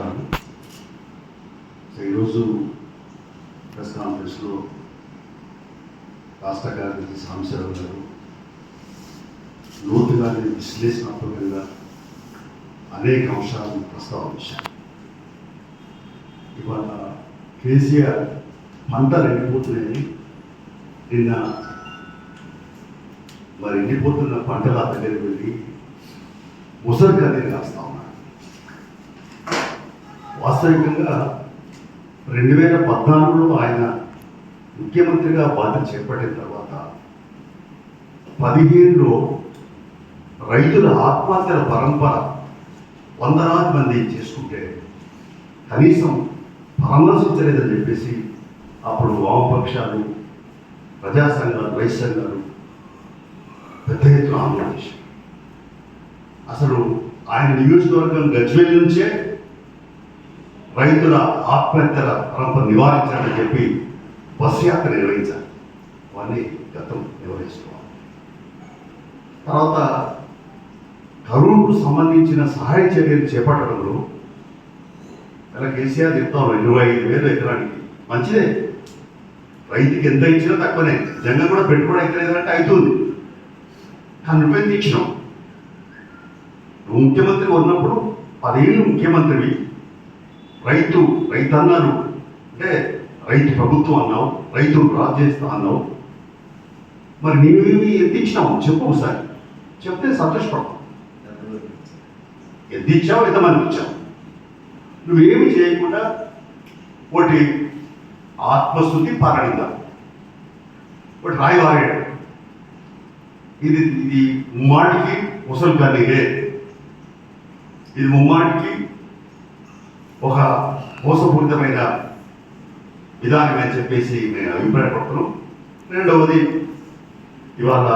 నమస్కారం ఈరోజు ప్రెస్ కాన్ఫరెన్స్లో రాష్ట్ర కార్యదర్శి సాంబశివరావు గారు లోతుగా విశ్లేషణాత్మకంగా అనేక అంశాలను ప్రస్తావించారు ఇవాళ కేసీఆర్ పంటలు ఎండిపోతున్నాయి నిన్న మరి ఎండిపోతున్న పంటల దగ్గరికి వెళ్ళి ముసరిగా నేను రాస్తా ఉన్నారు. వాస్తవికంగా రెండు వేల పద్నాలుగులో ఆయన ముఖ్యమంత్రిగా బాధ్యత చేపట్టిన తర్వాత పదిహేనులో రైతుల ఆత్మహత్యల పరంపర వందలాది మంది చేసుకుంటే కనీసం పరామర్శించలేదని చెప్పేసి అప్పుడు వామపక్షాలు ప్రజా సంఘాలు రైతు సంఘాలు పెద్ద ఎత్తున ఆందోళన అసలు ఆయన నియోజకవర్గం గజ్వేల్ నుంచే రైతుల ఆత్మహత్యల పరంపర నివారించాలని చెప్పి బస్సు యాత్ర నిర్వహించాలి. అవన్నీ గతం నిర్వహిస్తున్నాం తర్వాత కరువుకు సంబంధించిన సహాయ చర్యలు చేపట్టడంలో ఇలా కేసీఆర్ చెప్తాను ఇరవై ఐదు వేలు ఎకరానికి మంచిదే. రైతుకి ఎంత ఇచ్చినా తక్కువనే. నిజంగా కూడా పెట్టుబడి అయితే లేదంటే అవుతుంది కానీ నువ్వెంత ఇచ్చినావు? నువ్వు ముఖ్యమంత్రి ఉన్నప్పుడు పదేళ్ళు ముఖ్యమంత్రివి. రైతు రైతు అన్నాను అంటే రైతు ప్రభుత్వం అన్నావు రైతును రాజు చేస్తా అన్నావు. మరి నీవేమి ఎంత చెప్పు ఒకసారి. చెప్తే సంతోషపడతాం ఎంత ఇచ్చావు ఎంతమందికి ఇచ్చావు? నువ్వేమి చేయకుండా ఒకటి ఆత్మస్థుతి పరణిందా? ఒకటి రాయవారాడు ఇది ఇది ముమ్మాటికి ముసలి కన్నీరే. ఇది ముమ్మాటికి ఒక మోసపూరితమైన విధానం అని చెప్పేసి మేము అభిప్రాయపడుతున్నాం. రెండవది ఇవాళ